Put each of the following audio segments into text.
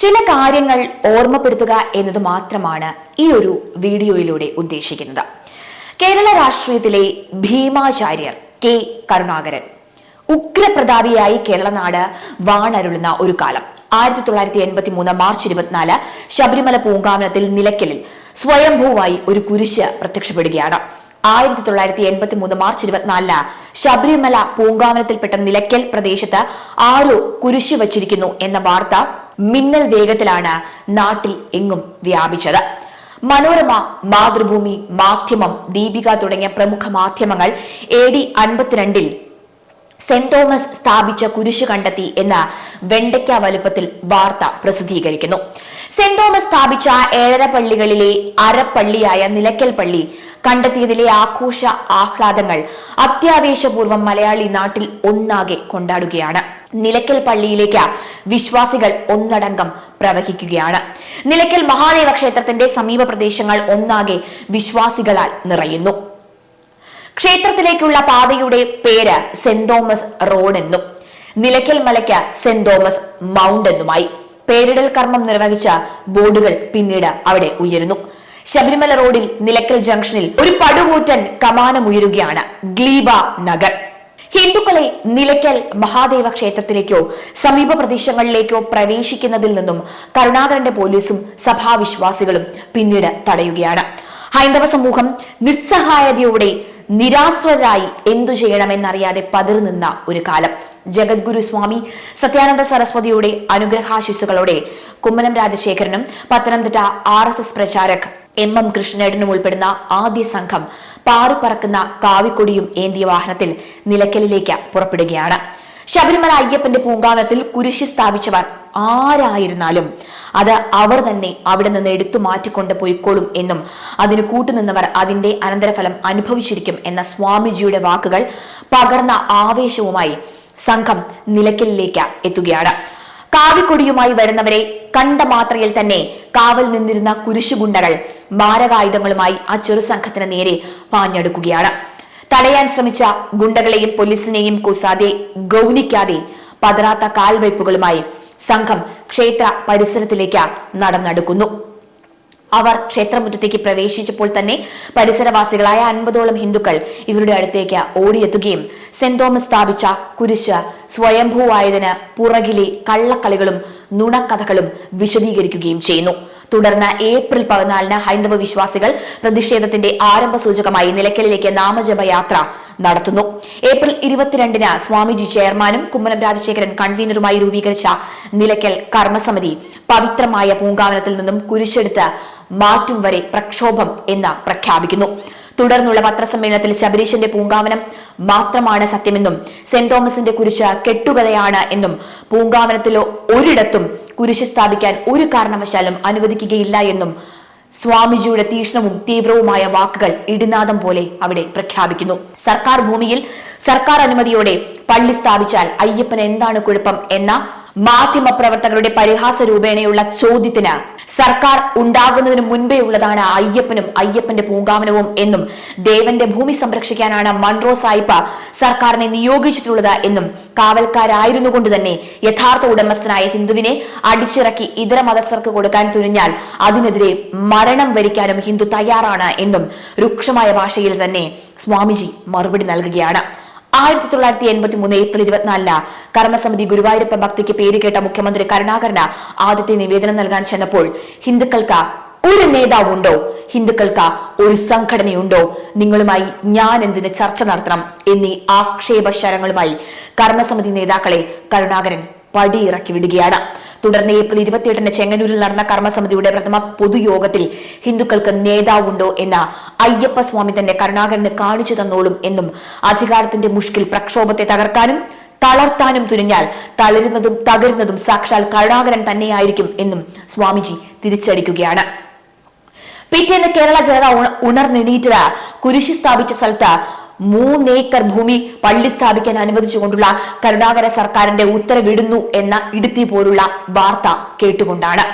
ചില കാര്യങ്ങൾ ഓർമ്മപ്പെടുത്തുക എന്നത് മാത്രമാണ് ഈ ഒരു വീഡിയോയിലൂടെ ഉദ്ദേശിക്കുന്നത്. കേരള രാഷ്ട്രീയത്തിലെ ഭീമാചാര്യർ കെ കരുണാകരൻ. ഉഗ്രപ്രതാപിയായി കേരളനാട് വാണരുളുന്ന ഒരു കാലം. ആയിരത്തി തൊള്ളായിരത്തി എൺപത്തി മൂന്ന് മാർച്ച് ഇരുപത്തിനാല് ശബരിമല പൂങ്കാവനത്തിൽ നിലയ്ക്കലിൽ സ്വയംഭൂവായി ഒരു കുരിശ് പ്രത്യക്ഷപ്പെടുകയാണ്. ആയിരത്തി തൊള്ളായിരത്തി എൺപത്തി മൂന്ന് മാർച്ച് ഇരുപത്തിനാലിന് ശബരിമല പൂങ്കാവനത്തിൽപ്പെട്ട നിലയ്ക്കൽ പ്രദേശത്ത് ആരോ കുരിശ് വച്ചിരിക്കുന്നു എന്ന വാർത്ത മിന്നൽ വേഗത്തിലാണ് നാട്ടിൽ എങ്ങും വ്യാപിച്ചത്. മനോരമ മാതൃഭൂമി മാധ്യമം ദീപിക തുടങ്ങിയ പ്രമുഖ മാധ്യമങ്ങൾ എ ഡി അൻപത്തിരണ്ടിൽ സെന്റ് തോമസ് സ്ഥാപിച്ച കുരിശു കണ്ടെത്തി എന്ന വെണ്ടയ്ക്ക വലുപ്പത്തിൽ വാർത്ത പ്രസിദ്ധീകരിക്കുന്നു. സെന്റ് തോമസ് സ്ഥാപിച്ച ഏഴര പള്ളികളിലെ അരപ്പള്ളിയായ നിലയ്ക്കൽ പള്ളി. കണ്ടെത്തിയതിലെ ആഘോഷ ആഹ്ലാദങ്ങൾ അത്യാവേശപൂർവം മലയാളി നാട്ടിൽ ഒന്നാകെ കൊണ്ടാടുകയാണ്. നിലയ്ക്കൽ പള്ളിയിലേക്ക് വിശ്വാസികൾ ഒന്നടങ്കം പ്രവഹിക്കുകയാണ്. നിലയ്ക്കൽ മഹാദേവ ക്ഷേത്രത്തിന്റെ സമീപ പ്രദേശങ്ങൾ ഒന്നാകെ വിശ്വാസികളാൽ നിറയുന്നു. ക്ഷേത്രത്തിലേക്കുള്ള പാതയുടെ പേര് സെന്റ് തോമസ് റോഡ് എന്നും നിലയ്ക്കൽ മലയ്ക്ക് സെന്റ് തോമസ് മൗണ്ട് എന്നുമായി. പേരിടൽ കർമ്മം നിർവഹിച്ച ബോർഡുകൾ പിന്നീട് അവിടെ ഉയരുന്നു. ശബരിമല റോഡിൽ നിലക്കൽ ജംഗ്ഷനിൽ ഒരു പടുകൂറ്റൻ കമാനമുയരുകയാണ് ഗ്ലീബ നഗർ. ഹിന്ദുക്കളെ നിലയ്ക്കൽ മഹാദേവ ക്ഷേത്രത്തിലേക്കോ സമീപ പ്രദേശങ്ങളിലേക്കോ പ്രവേശിക്കുന്നതിൽ നിന്നും കരുണാകരന്റെ പോലീസും സഭാവിശ്വാസികളും പിന്നീട് തടയുകയാണ്. ഹൈന്ദവ സമൂഹം നിസ്സഹായതയോടെ നിരാശ്രരായി എന്തു ചെയ്യണമെന്നറിയാതെ പതിർനിന്ന ഒരു കാലം. ജഗദ്ഗുരു സ്വാമി സത്യാനന്ദ സരസ്വതിയുടെ അനുഗ്രഹാശിസുകളോടെ Kummanam രാജശേഖരനും Pathanamthitta R S S pracharak M M കൃഷ്ണേടനും ഉൾപ്പെടുന്ന ആദ്യ സംഘം പാറിപ്പറക്കുന്ന കാവിക്കൊടിയും ഏന്തിയ വാഹനത്തിൽ നിലയ്ക്കലിലേക്ക് പുറപ്പെടുകയാണ്. ശബരിമല അയ്യപ്പന്റെ പൂങ്കാവനത്തിൽ കുരിശി സ്ഥാപിച്ചവർ ആരായിരുന്നാലും അത് അവർ തന്നെ അവിടെ നിന്ന് എടുത്തു മാറ്റിക്കൊണ്ട് പോയിക്കോളും എന്നും അതിന് കൂട്ടുനിന്നവർ അതിന്റെ അനന്തരഫലം അനുഭവിച്ചിരിക്കും എന്ന സ്വാമിജിയുടെ വാക്കുകൾ പകർന്ന ആവേശവുമായി സംഘം നിലയ്ക്കലിലേക്ക് എത്തുകയാണ്. കാവിക്കൊടിയുമായി വരുന്നവരെ കണ്ട മാത്രയിൽ തന്നെ കാവൽ നിന്നിരുന്ന കുരിശുഗുണ്ടകൾ മാരകായുധങ്ങളുമായി ആ ചെറുസംഘത്തിന് നേരെ പാഞ്ഞെടുക്കുകയാണ്. തടയാൻ ശ്രമിച്ച ഗുണ്ടകളെയും പോലീസിനെയും കൂസാതെ ഗൗനിക്കാതെ പതറാത്ത കാൽവയ്പുകളുമായി സംഘം ക്ഷേത്ര പരിസരത്തിലേക്ക് നടന്നെടുക്കുന്നു. അവർ ക്ഷേത്രമുറ്റത്തേക്ക് പ്രവേശിച്ചപ്പോൾ തന്നെ പരിസരവാസികളായ അൻപതോളം ഹിന്ദുക്കൾ ഇവരുടെ അടുത്തേക്ക് ഓടിയെത്തുകയും സെന്റ് തോമസ് സ്ഥാപിച്ച കുരിശ് സ്വയംഭൂവായതിന് പുറകിലെ കള്ളക്കളികളും നുണക്കഥകളും വിശദീകരിക്കുകയും ചെയ്യുന്നു. തുടർന്ന് ഏപ്രിൽ പതിനാലിന് ഹൈന്ദവ വിശ്വാസികൾ പ്രതിഷേധത്തിന്റെ ആരംഭ സൂചകമായി നിലയ്ക്കലിലേക്ക് നാമജപയാത്ര നടത്തുന്നു. ഏപ്രിൽ ഇരുപത്തിരണ്ടിന് സ്വാമിജി ചെയർമാനും കുമ്മനം രാജശേഖരൻ കൺവീനറുമായി രൂപീകരിച്ച നിലയ്ക്കൽ കർമ്മസമിതി പവിത്രമായ പൂങ്കാവനത്തിൽ നിന്നും കുരിശെടുത്ത് മാറ്റും വരെ പ്രക്ഷോഭം എന്ന് പ്രഖ്യാപിക്കുന്നു. തുടർന്നുള്ള പത്രസമ്മേളനത്തിൽ ശബരീശന്റെ പൂങ്കാവനം മാത്രമാണ് സത്യമെന്നും സെന്റ് തോമസിന്റെ കുരിശ് കെട്ടുകഥയാണ് എന്നും പൂങ്കാവനത്തിലോ ഒരിടത്തും കുരിശ് സ്ഥാപിക്കാൻ ഒരു കാരണവശാലും അനുവദിക്കുകയില്ല എന്നും സ്വാമിജിയുടെ തീക്ഷ്ണവും തീവ്രവുമായ വാക്കുകൾ ഇടിനാദം പോലെ അവിടെ പ്രഖ്യാപിക്കുന്നു. സർക്കാർ ഭൂമിയിൽ സർക്കാർ അനുമതിയോടെ പള്ളി സ്ഥാപിച്ചാൽ അയ്യപ്പന് എന്താണ് കുഴപ്പം എന്ന മാധ്യമ പ്രവർത്തകരുടെ പരിഹാസ രൂപേണയുള്ള ചോദ്യത്തിന് സർക്കാർ ഉണ്ടാകുന്നതിന് മുൻപേ ഉള്ളതാണ് അയ്യപ്പനും അയ്യപ്പന്റെ പൂങ്കാവനവും എന്നും ദേവന്റെ ഭൂമി സംരക്ഷിക്കാനാണ് മൺറോ സായിപ്പ സർക്കാരിനെ നിയോഗിച്ചിട്ടുള്ളത് എന്നും കാവൽക്കാരായിരുന്നു കൊണ്ട് തന്നെ യഥാർത്ഥ ഉടമസ്ഥനായ ഹിന്ദുവിനെ അടിച്ചിറക്കി ഇതര മതസ്ഥർക്ക് കൊടുക്കാൻ തുനിഞ്ഞാൽ അതിനെതിരെ മരണം വരിക്കാനും ഹിന്ദു തയ്യാറാണ് എന്നും രൂക്ഷമായ ഭാഷയിൽ തന്നെ സ്വാമിജി മറുപടി നൽകുകയാണ്. ആയിരത്തി തൊള്ളായിരത്തി എൺപത്തി മൂന്ന് ഏപ്രിൽ ഇരുപത്തിനാലിന് കർമ്മസമിതി ഗുരുവായൂരപ്പ ഭക്തിക്ക് പേരുകേട്ട മുഖ്യമന്ത്രി കരുണാകരന് ആദ്യത്തെ നിവേദനം നൽകാൻ ചെന്നപ്പോൾ ഹിന്ദുക്കൾക്ക് ഒരു നേതാവുണ്ടോ? ഹിന്ദുക്കൾക്ക് ഒരു സംഘടനയുണ്ടോ? നിങ്ങളുമായി ഞാൻ എന്തിന് ചർച്ച നടത്തണം? എന്നീ ആക്ഷേപശരങ്ങളുമായി കർമ്മസമിതി നേതാക്കളെ കരുണാകരൻ പടിയിറക്കി വിടുകയാണ്. തുടർന്ന് ഏപ്രിൽ ഇരുപത്തിയെട്ടിന് ചെങ്ങന്നൂരിൽ നടന്ന കർമ്മസമിതിയുടെ പ്രഥമ പൊതുയോഗത്തിൽ ഹിന്ദുക്കൾക്ക് നേതാവുണ്ടോ എന്ന അയ്യപ്പസ്വാമി തന്നെ കരുണാകരന് കാണിച്ചു തന്നോളും എന്നും അധികാരത്തിന്റെ മുഷ്കിൽ പ്രക്ഷോഭത്തെ തകർക്കാനും തളർത്താനും തുനിഞ്ഞാൽ തളരുന്നതും തകരുന്നതും സാക്ഷാൽ കരുണാകരൻ തന്നെയായിരിക്കും എന്നും സ്വാമിജി തിരിച്ചടിക്കുകയാണ്. പിറ്റേന്ന് കേരള ജനത ഉണ- ഉണർന്നെണീറ്റത് കുരിശി സ്ഥാപിച്ച സ്ഥലത്ത് മൂന്നേക്കർ ഭൂമി പള്ളി സ്ഥാപിക്കാൻ അനുവദിച്ചുകൊണ്ടുള്ള കരുണാകര സർക്കാരിന്റെ ഉത്തരവിടുന്നു എന്ന ഇടുത്തി പോലുള്ള വാർത്ത കേട്ടുകൊണ്ടാണ്.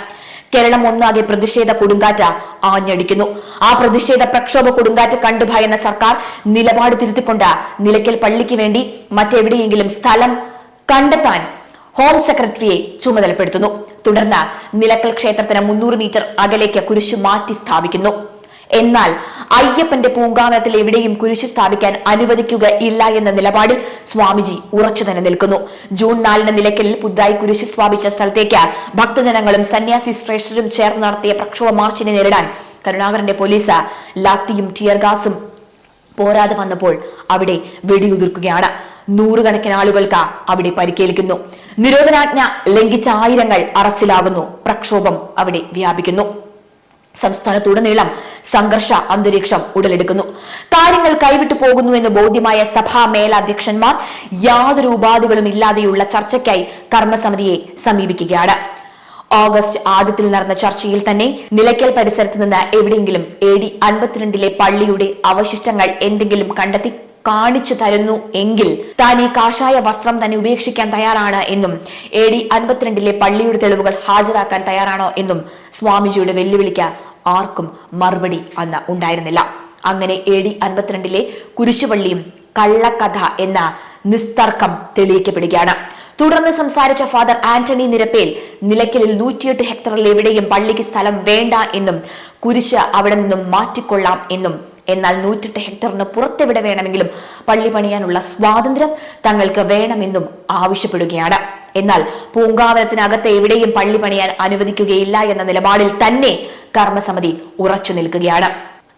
കേരളം ഒന്നാകെ പ്രതിഷേധ കൊടുങ്കാറ്റ് ആഞ്ഞടിക്കുന്നു. ആ പ്രതിഷേധ പ്രക്ഷോഭ കൊടുങ്കാറ്റ് കണ്ടു ഭയന്ന സർക്കാർ നിലപാട് തിരുത്തിക്കൊണ്ട് നിലയ്ക്കൽ പള്ളിക്ക് വേണ്ടി മറ്റെവിടെയെങ്കിലും സ്ഥലം കണ്ടെത്താൻ ഹോം സെക്രട്ടറിയെ ചുമതലപ്പെടുത്തുന്നു. തുടർന്ന് നിലക്കൽ ക്ഷേത്രത്തിന് മുന്നൂറ് മീറ്റർ അകലേക്ക് കുരിശു മാറ്റി സ്ഥാപിക്കുന്നു. എന്നാൽ അയ്യപ്പന്റെ പൂങ്കാവനത്തിൽ എവിടെയും കുരിശ് സ്ഥാപിക്കാൻ അനുവദിക്കുക ഇല്ല എന്ന നിലപാടിൽ സ്വാമിജി ഉറച്ചു തന്നെ നിൽക്കുന്നു. ജൂൺ നാലിന് നിലയ്ക്കലിൽ പുതുതായി കുരിശ് സ്ഥാപിച്ച സ്ഥലത്തേക്ക് ഭക്തജനങ്ങളും സന്യാസി ശ്രേഷ്ഠരും ചേർന്ന് നടത്തിയ പ്രക്ഷോഭ മാർച്ചിനെ നേരിടാൻ കരുണാകരന്റെ പോലീസ് ലാത്തിയും ടിയർ ഗാസും പോരാതെ വന്നപ്പോൾ അവിടെ വെടിയുതിർക്കുകയാണ്. നൂറുകണക്കിന് ആളുകൾക്ക് അവിടെ പരിക്കേൽക്കുന്നു. നിരോധനാജ്ഞ ലംഘിച്ച ആയിരങ്ങൾ അറസ്റ്റിലാകുന്നു. പ്രക്ഷോഭം അവിടെ വ്യാപിക്കുന്നു. സംസ്ഥാനത്തുടനീളം സംഘർഷ അന്തരീക്ഷം ഉടലെടുക്കുന്നു. കാര്യങ്ങൾ കൈവിട്ടു പോകുന്നു എന്ന് ബോധ്യമായ സഭാ മേലധ്യക്ഷന്മാർ യാതൊരു ഉപാധികളും ഇല്ലാതെയുള്ള ചർച്ചയ്ക്കായി കർമ്മസമിതിയെ സമീപിക്കുകയാണ്. ഓഗസ്റ്റ് ആദ്യത്തിൽ നടന്ന ചർച്ചയിൽ തന്നെ നിലയ്ക്കൽ പരിസരത്ത് നിന്ന് എവിടെയെങ്കിലും എ ഡി അൻപത്തിരണ്ടിലെ പള്ളിയുടെ അവശിഷ്ടങ്ങൾ എന്തെങ്കിലും കണ്ടെത്തി കാണിച്ചു തരുന്നു എങ്കിൽ താൻ ഈ കാഷായ വസ്ത്രം തന്നെ ഉപേക്ഷിക്കാൻ തയ്യാറാണ് എന്നും എ ഡി അൻപത്തിരണ്ടിലെ പള്ളിയുടെ തെളിവുകൾ ഹാജരാക്കാൻ തയ്യാറാണോ എന്നും സ്വാമിജിയുടെ വെല്ലുവിളിക്ക് ആർക്കും മറുപടി അന്ന് ഉണ്ടായിരുന്നില്ല. അങ്ങനെ എ ഡി അൻപത്തിരണ്ടിലെ കുരിശുപള്ളിയും കള്ളക്കഥ എന്ന നിസ്തർക്കം തെളിയിക്കപ്പെടുകയാണ്. തുടർന്ന് സംസാരിച്ച ഫാദർ ആന്റണി നിരപ്പേൽ നിലയ്ക്കലിൽ നൂറ്റിയെട്ട് ഹെക്ടറിൽ എവിടെയും പള്ളിക്ക് സ്ഥലം വേണ്ട എന്നും കുരിശ് അവിടെ നിന്നും മാറ്റിക്കൊള്ളാം എന്നും എന്നാൽ നൂറ്റെട്ട് ഹെക്ടറിന് പുറത്തെവിടെ വേണമെങ്കിലും പള്ളി പണിയാനുള്ള സ്വാതന്ത്ര്യം തങ്ങൾക്ക് വേണമെന്നും ആവശ്യപ്പെടുകയാണ്. എന്നാൽ പൂങ്കാവനത്തിനകത്ത് എവിടെയും പള്ളി പണിയാൻ അനുവദിക്കുകയില്ല എന്ന നിലപാടിൽ തന്നെ കർമ്മസമിതി ഉറച്ചു നിൽക്കുകയാണ്.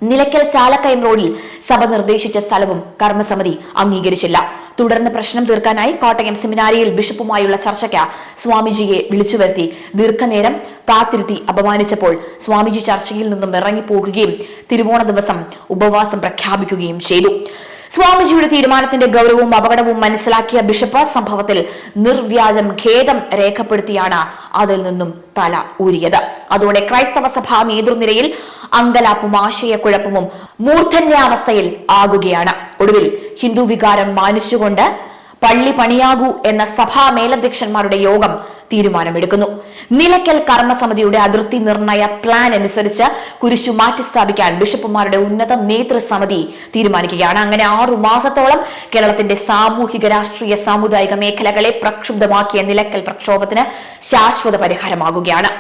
നിലയ്ക്കൽ ചാലക്കയം റോഡിൽ സഭ നിർദ്ദേശിച്ച സ്ഥലവും കർമ്മസമിതി അംഗീകരിച്ചില്ല. തുടർന്ന് പ്രശ്നം തീർക്കാനായി കോട്ടയം സെമിനാരിയിൽ ബിഷപ്പുമായുള്ള ചർച്ചയ്ക്ക് സ്വാമിജിയെ വിളിച്ചു വരുത്തി ദീർഘനേരം കാത്തിരുത്തി അപമാനിച്ചപ്പോൾ സ്വാമിജി ചർച്ചയിൽ നിന്നും ഇറങ്ങിപ്പോകുകയും തിരുവോണ ദിവസം ഉപവാസം പ്രഖ്യാപിക്കുകയും ചെയ്തു. സ്വാമിജിയുടെ തീരുമാനത്തിന്റെ ഗൗരവവും അപകടവും മനസ്സിലാക്കിയ ബിഷപ്പ് സംഭവത്തിൽ നിർവ്യാജം ഖേദം രേഖപ്പെടുത്തിയാണ് അതിൽ നിന്നും തല ഊരിയത്. അതോടെ ക്രൈസ്തവ സഭാ നേതൃനിരയിൽ അങ്കലാപ്പും ആശയക്കുഴപ്പവും മൂർധന്യാവസ്ഥയിൽ ആകുകയാണ്. ഒടുവിൽ ഹിന്ദു വികാരം മാനിച്ചുകൊണ്ട് പള്ളി പണിയാകൂ എന്ന സഭാ മേലധ്യക്ഷന്മാരുടെ യോഗം തീരുമാനമെടുക്കുന്നു. നിലയ്ക്കൽ കർമ്മസമിതിയുടെ അതിർത്തി നിർണയ പ്ലാൻ അനുസരിച്ച് കുരിശു മാറ്റി സ്ഥാപിക്കാൻ ബിഷപ്പുമാരുടെ ഉന്നത നേതൃസമിതി തീരുമാനിക്കുകയാണ്. അങ്ങനെ ആറു മാസത്തോളം കേരളത്തിന്റെ സാമൂഹിക രാഷ്ട്രീയ സാമുദായിക മേഖലകളെ പ്രക്ഷുബ്ധമാക്കിയ നിലയ്ക്കൽ പ്രക്ഷോഭത്തിന് ശാശ്വത പരിഹാരമാകുകയാണ്.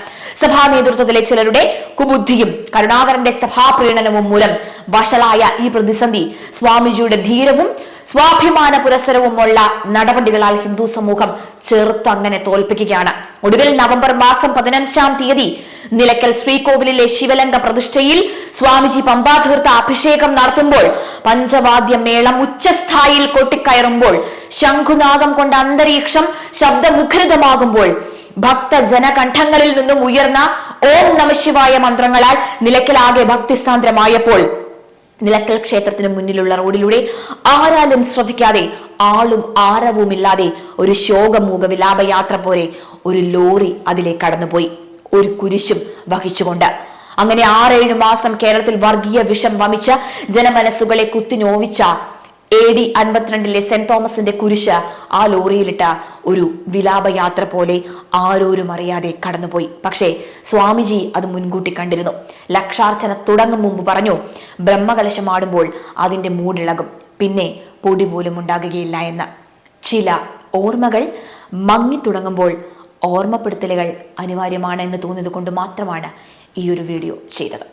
സഭാ നേതൃത്വത്തിലെ ചിലരുടെ കുബുദ്ധിയും കരുണാകരന്റെ സഭാ പ്രീണനവും മൂലം വഷളായ ഈ പ്രതിസന്ധി സ്വാമിജിയുടെ ധീരവും സ്വാഭിമാന പുരസരവുമുള്ള നടപടികളാൽ ഹിന്ദു സമൂഹം ചെറുത്ത് അങ്ങനെ തോൽപ്പിക്കുകയാണ്. ഒടുവിൽ നവംബർ മാസം പതിനഞ്ചാം തീയതി നിലയ്ക്കൽ ശ്രീകോവിലിലെ ശിവലംഗ പ്രതിഷ്ഠയിൽ സ്വാമിജി പമ്പാതീർത്ഥ അഭിഷേകം നടത്തുമ്പോൾ പഞ്ചവാദ്യ മേളം ഉച്ചസ്ഥായിയിൽ കൊട്ടിക്കയറുമ്പോൾ ശംഖുനാഗം കൊണ്ട് അന്തരീക്ഷം ശബ്ദമുഖരിതമാകുമ്പോൾ ഭക്തജനകണ്ഠങ്ങളിൽ നിന്നും ഉയർന്ന ഓം നമശിവായ മന്ത്രങ്ങളാൽ നിലയ്ക്കലാകെ ഭക്തിസാന്ദ്രമായപ്പോൾ നിലക്കൽ ക്ഷേത്രത്തിന് മുന്നിലുള്ള റോഡിലൂടെ ആരാലും ശ്രദ്ധിക്കാതെ ആളും ആരവുമില്ലാതെ ഒരു ശോകമൂക വിലാപയാത്ര പോലെ ഒരു ലോറി അതിലെ കടന്നുപോയി. ഒരു കുരിശും വഹിച്ചുകൊണ്ട്. അങ്ങനെ ആറേഴു മാസം കേരളത്തിൽ വർഗീയ വിഷം വമിച്ച ജനമനസ്സുകളെ കുത്തിനോവിച്ച എ ഡി അൻപത്തിരണ്ടിലെ സെന്റ് തോമസിന്റെ കുരിശ് ആ ലോറിയിലിട്ട ഒരു വിലാപയാത്ര പോലെ ആരോരും അറിയാതെ കടന്നുപോയി. പക്ഷേ സ്വാമിജി അത് മുൻകൂട്ടി കണ്ടിരുന്നു. ലക്ഷാർച്ചന തുടങ്ങും മുമ്പ് പറഞ്ഞു ബ്രഹ്മകലശമാടുമ്പോൾ അതിന്റെ മൂടിളകും. പിന്നെ പൊടി പോലും ഉണ്ടാകുകയില്ല എന്ന്. ചില ഓർമ്മകൾ മങ്ങി തുടങ്ങുമ്പോൾ ഓർമ്മപ്പെടുത്തലുകൾ അനിവാര്യമാണ് എന്ന് തോന്നിയത് കൊണ്ട് മാത്രമാണ് ഈ ഒരു വീഡിയോ ചെയ്തത്.